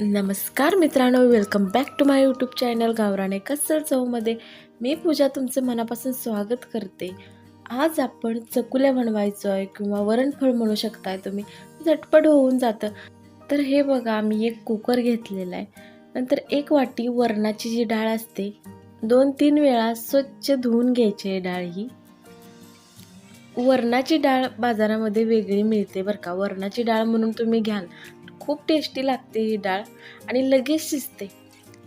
नमस्कार मित्रांनो welcome back to my YouTube channel गावराने कसर चवमध्ये मी पूजा तुमचं मनापासून स्वागत करते. आज आपण चकुल्या बनवायचो आहे किंवा वरणफळ म्हणू शकताय तुम्ही. झटपट होऊन जातं. तर हे बघा मी एक कुकर घेतलेला आहे. नंतर एक वाटी वरणाची जी डाळ असते दोन तीन वेळा स्वच्छ धुवून घ्यायची आहे डाळ ही. वरणाची डाळ बाजारामध्ये वेगळी मिळते बरं का. वरणाची डाळ म्हणून तुम्ही घ्याल. खूप टेस्टी लागते ही डाळ आणि लगेच शिजते.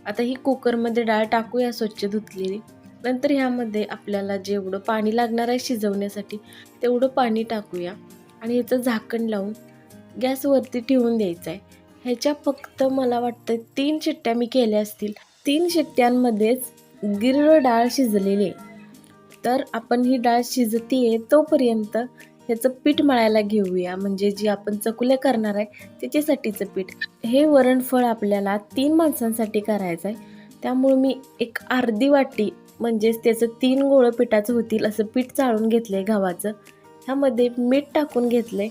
आता ही कुकरमध्ये डाळ टाकूया स्वच्छ धुतलेली. नंतर ह्यामध्ये आपल्याला जेवढं पाणी लागणार आहे शिजवण्यासाठी तेवढं पाणी टाकूया आणि ह्याचं झाकण लावून गॅसवरती ठेवून द्यायचं आहे. ह्याच्या फक्त मला वाटतं तीन शिट्ट्या मी केल्या असतील. तीन शिट्ट्यांमध्येच गिरळ डाळ शिजलेली आहे. तर आपण ही डाळ शिजतीये तोपर्यंत ह्याचं पीठ मळायला घेऊया. म्हणजे जी आपण चकुल्या करणार आहे त्याच्यासाठीचं पीठ. हे वरणफळ आपल्याला तीन माणसांसाठी करायचं आहे त्यामुळं मी एक अर्धी वाटी म्हणजेच त्याचं तीन गोळं पिठाचं होतील असं पीठ चाळून घेतलं आहे गव्हाचं. ह्यामध्ये मीठ टाकून घेतलं आहे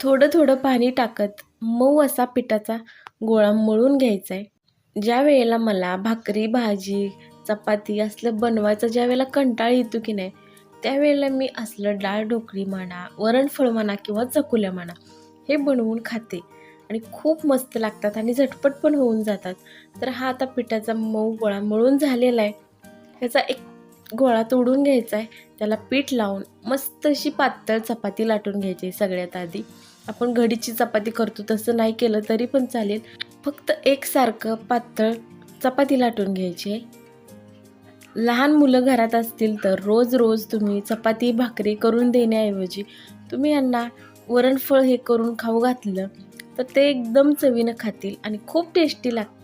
थोडं थोडं पाणी टाकत मऊ असा पिठाचा गोळा मळून घ्यायचा आहे ज्या वेळेला मला भाकरी भाजी चपाती असलं बनवायचं ज्या वेळेला कंटाळ येतो की नाही त्यावेळेला मी असलं डाळ ढोकळी म्हणा वरणफळ म्हणा किंवा चकुल्या म्हणा हे बनवून खाते. आणि खूप मस्त लागतात आणि झटपट पण होऊन जातात. तर हा आता पिठाचा मऊ गोळा मळून झालेला आहे. ह्याचा एक गोळा तोडून घ्यायचा आहे. त्याला पीठ लावून मस्त अशी पातळ चपाती लाटून घ्यायची सगळ्यात आधी. आपण घडीची चपाती करतो तसं नाही केलं तरी पण चालेल. फक्त एकसारखं पातळ चपाती लाटून घ्यायची आहे. लहान मुलं घरात असतील तर रोज रोज तुम्ही चपाती भाकरी करून देण्याऐवजी तुम्ही यांना वरणफळ हे करून खाऊ घातलं तर ते एकदम चवीनं खातील आणि खूप टेस्टी लाग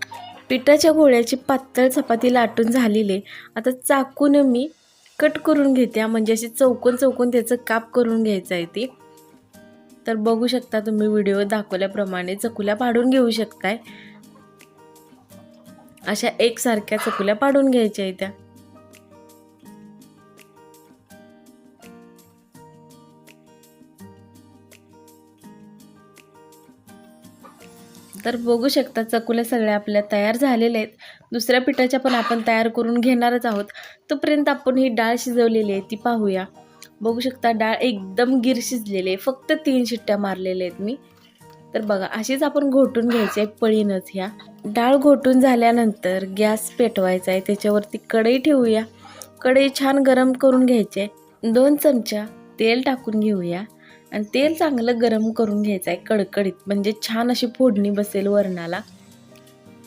पिठाच्या गोळ्याची पातळ चपाती लाटून झालेली. आता चाकून मी कट करून घेते. म्हणजे अशी चौकोन चौकोन त्याचं काप करून घ्यायचं आहे ते. तर बघू शकता तुम्ही व्हिडिओ दाखवल्याप्रमाणे चकुल्या पाडून घेऊ शकताय. अशा एकसारख्या चकुल्या पाडून घ्यायच्या आहेत त्या. तर बघू शकता चकुल्या सगळ्या आपल्या तयार झालेल्या आहेत. दुसऱ्या पिठाच्या पण आपण तयार करून घेणारच आहोत. तोपर्यंत आपण ही डाळ शिजवलेली आहे ती पाहूया. बघू शकता डाळ एकदम गिर शिजलेली आहे. फक्त तीन शिट्ट्या मारलेल्या आहेत मी. तर बघा अशीच आपण घोटून घ्यायची आहे पळीनच ह्या. डाळ घोटून झाल्यानंतर गॅस पेटवायचा आहे त्याच्यावरती कढई ठेवूया. कढई छान गरम करून घ्यायची आहे. दोन चमचा तेल टाकून घेऊया. आणि तेल चांगलं गरम करून घ्यायचं आहे कडकडीत. म्हणजे छान अशी फोडणी बसेल वरणाला.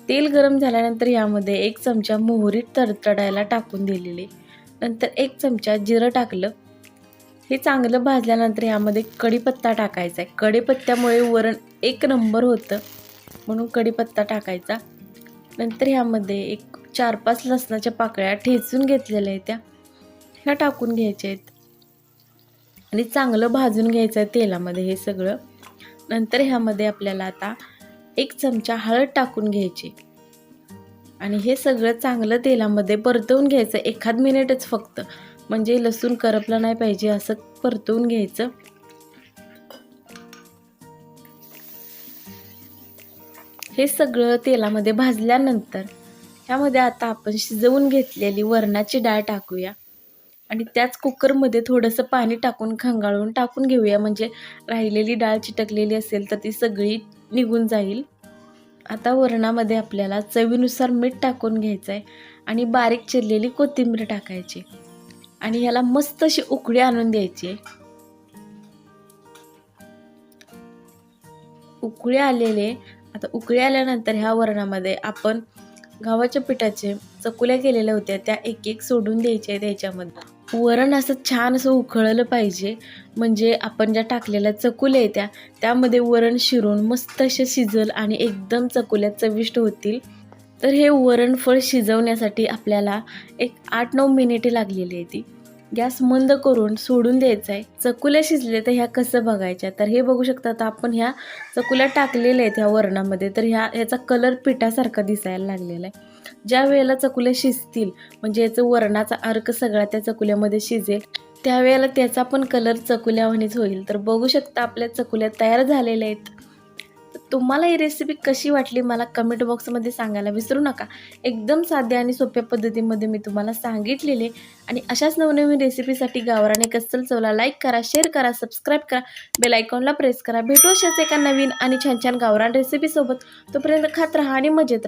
तेल गरम झाल्यानंतर यामध्ये एक चमचा मोहरी तडतडायला टाकून दिलेली. नंतर एक चमचा जिरं टाकलं. हे चांगलं भाजल्यानंतर यामध्ये कढीपत्ता टाकायचा आहे. कढीपत्त्यामुळे वरण एक नंबर होतं. म्हणून कढीपत्ता टाकायचा. नंतर ह्यामध्ये एक चार पाच लसणाच्या पाकळ्या ठेचून घेतलेल्या आहेत त्या. ह्या टाकून घ्यायच्या आहेत. आणि चांगलं भाजून घ्यायचं आहे तेलामध्ये हे सगळं. नंतर ह्यामध्ये आपल्याला आता एक चमचा हळद टाकून घ्यायची. आणि हे सगळं चांगलं तेलामध्ये परतवून घ्यायचं. एखाद मिनिटच फक्त. म्हणजे लसूण करपलं नाही पाहिजे असं परतवून घ्यायचं. हे सगळं तेलामध्ये भाजल्यानंतर ह्यामध्ये आता आपण शिजवून घेतलेली वरणाची डाळ टाकूया. आणि त्याच कुकरमध्ये थोडंसं पाणी टाकून खंगाळून टाकून घेऊया. म्हणजे राहिलेली डाळ चिटकलेली असेल तर ती सगळी निघून जाईल. आता वरणामध्ये आपल्याला चवीनुसार मीठ टाकून घ्यायचं आहे आणि बारीक चिरलेली कोथिंबीर टाकायची. आणि ह्याला मस्त अशी उकळी आणून द्यायची. उकळी आलेले आता उकळी आल्यानंतर ह्या वरणामध्ये आपण गव्हाच्या पिठाचे चकुल्या केलेल्या होत्या त्या एक एक सोडून द्यायच्या त्याच्यामध्ये वरण असं छान असं उकळलं पाहिजे. म्हणजे आपण ज्या टाकलेल्या चकुल्या आहेत त्या त्यामध्ये वरण शिरून मस्त असे शिजल आणि एकदम चकुल्या चविष्ट होतील. तर हे वरणफळ शिजवण्यासाठी आपल्याला एक आठ नऊ मिनिटे लागलेली आहे ती. गॅस मंद करून सोडून द्यायचं आहे चकुल्या शिजले तर ह्या कसं बघायच्या? तर हे बघू शकता तर आपण ह्या चकुल्या टाकलेल्या आहेत ह्या वरणामध्ये. तर ह्या ह्याचा कलर पिठासारखा दिसायला लागलेला आहे. ज्या वेळेला चकुल्या शिजतील म्हणजे याचं वरणाचा अर्क सगळा त्या चकुल्यामध्ये शिजेल त्यावेळेला त्याचा पण कलर चकुल्यावानीच होईल. तर बघू शकता आपल्या चकुल्या तयार झालेल्या आहेत. तुम्हाला ही रेसिपी कशी वाटली मला कमेंट बॉक्समध्ये सांगायला विसरू नका. एकदम साध्या आणि सोप्या पद्धतीमध्ये मी तुम्हाला सांगितलेले. आणि अशाच नवनवीन रेसिपीसाठी गावराने कस्सल चवला लाईक करा शेअर करा सबस्क्राईब करा. बेल आयकॉनला प्रेस करा. भेटू अशाच एका नवीन आणि छान छान गावरान रेसिपीसोबत तोपर्यंत खात राहा आणि मजेत राहा.